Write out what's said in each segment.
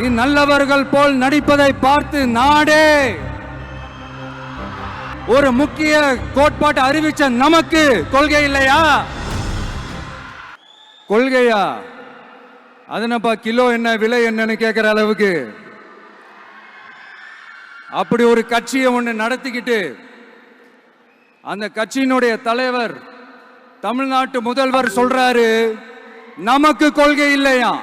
நீ நல்லவர்கள் போல் நடிப்பதை பார்த்து நாடே. ஒரு முக்கிய கோட்பாட்டை அறிவிச்ச நமக்கு கொள்கை இல்லையா? கொள்கையா? அதனப்பா கிலோ என்ன விலை என்னன்னு கேட்குற அளவுக்கு? அப்படி ஒரு கட்சியை ஒன்று நடத்திக்கிட்டு அந்த கட்சியினுடைய தலைவர் தமிழ்நாட்டு முதல்வர் சொல்றாரு நமக்கு கொள்கை இல்லையா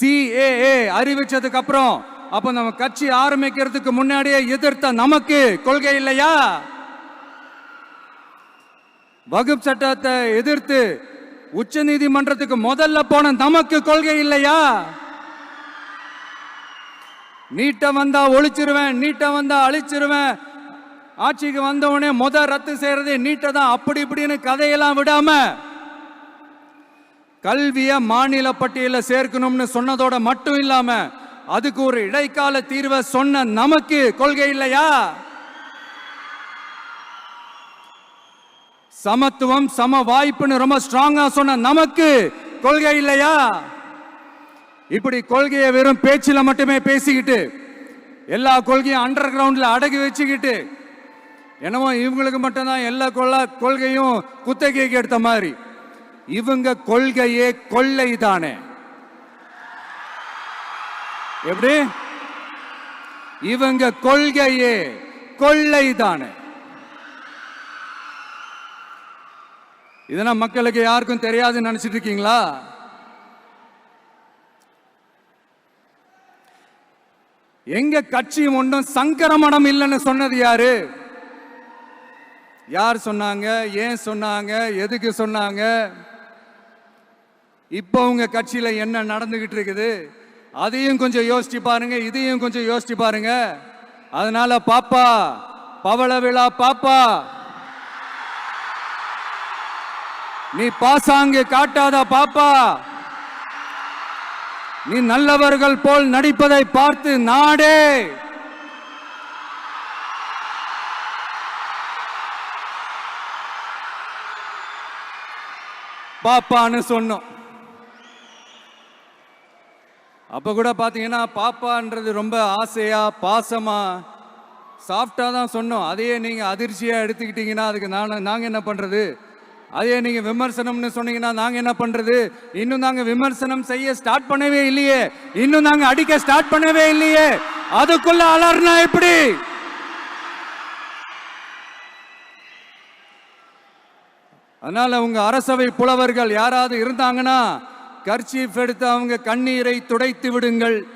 சிஏஏ அறிவிச்சதுக்கு அப்புறம் அப்ப நம்ம கட்சி ஆரம்பிக்கிறதுக்கு முன்னாடியே எதிர்த்த நமக்கு கொள்கை இல்லையா? வகுப்பு சட்டத்தை எதிர்த்து உச்ச நீதிமன்றத்துக்கு முதல்ல போன நமக்கு கொள்கை இல்லையா? நீட்ட வந்தா ஒழிச்சிருவேன் நீட்ட வந்தா அழிச்சிருவேன். ஆட்சிக்கு வந்தவனே முத ரத்து செய்யறது நீட்டை தான். அப்படி இப்படின்னு கதையெல்லாம் விடாம கல்விய மாநில பட்டியல சேர்க்கணும்னு சொன்னதோட மட்டும் இல்லாம அதுக்கு ஒரு இடைக்கால தீர்வை சொன்ன நமக்கு கொள்கை இல்லையா? சமத்துவம் சம வாய்ப்புன்னு ரொம்ப ஸ்ட்ராங்கா சொன்ன நமக்கு கொள்கை இல்லையா? இப்படி கொள்கையை வெறும் பேச்சில மட்டுமே பேசிக்கிட்டு எல்லா கொள்கையும் அண்டர் கிரவுண்ட்ல அடகு வச்சுக்கிட்டு என்னமோ இவங்களுக்கு மட்டும்தான் எல்லா கொள்ள கொள்கையும் குத்தகைக்கு எடுத்த மாதிரி. இவங்க கொள்கையே கொள்ளை தானே எப்படி? இவங்க கொள்கையே கொள்ளை தானே இதெல்லாம் மக்களுக்கு யாருக்கும் தெரியாதுன்னு நினைச்சிட்டு இருக்கீங்களா? எங்க கட்சி ஒன்றும் சங்கரமணம் இல்லைன்னு சொன்னது யாரு? யார் சொன்னாங்க? ஏன் சொன்னாங்க? எதுக்கு சொன்னாங்க? இப்போ உங்கள் கட்சியில் என்ன நடந்துக்கிட்டு இருக்குது? அதையும் கொஞ்சம் யோசிச்சு பாருங்க இதையும் கொஞ்சம் யோசிச்சு பாருங்க. அதனால பாப்பா பவள விழா பாப்பா. நீ பாசாங்கு காட்டாத பாப்பா. நீ நல்லவர்கள் போல் நடிப்பதை பார்த்து நாடே. பாப்பான்னு சொன்னோம். அப்போ கூட பார்த்தீங்கன்னா பாப்பான்றது ரொம்ப ஆசையாக பாசமாக சாஃப்டாக தான் சொன்னோம். அதையே நீங்கள் அதிர்ச்சியாக எடுத்துக்கிட்டீங்கன்னா அதுக்கு நான் நாங்கள் என்ன பண்ணுறது அதையே நீங்கள் விமர்சனம்னு சொன்னீங்கன்னா நாங்கள் என்ன பண்ணுறது இன்னும் நாங்கள் விமர்சனம் செய்ய ஸ்டார்ட் பண்ணவே இல்லையே. இன்னும் நாங்கள் அடிக்க ஸ்டார்ட் பண்ணவே இல்லையே. அதுக்குள்ள அலர்னா எப்படி? அதனால் உங்கள் அரசவை புலவர்கள் யாராவது இருந்தாங்கன்னா கர்ச்சீஃப் எடுத்து அவங்க கண்ணீரை துடைத்து விடுங்கள்.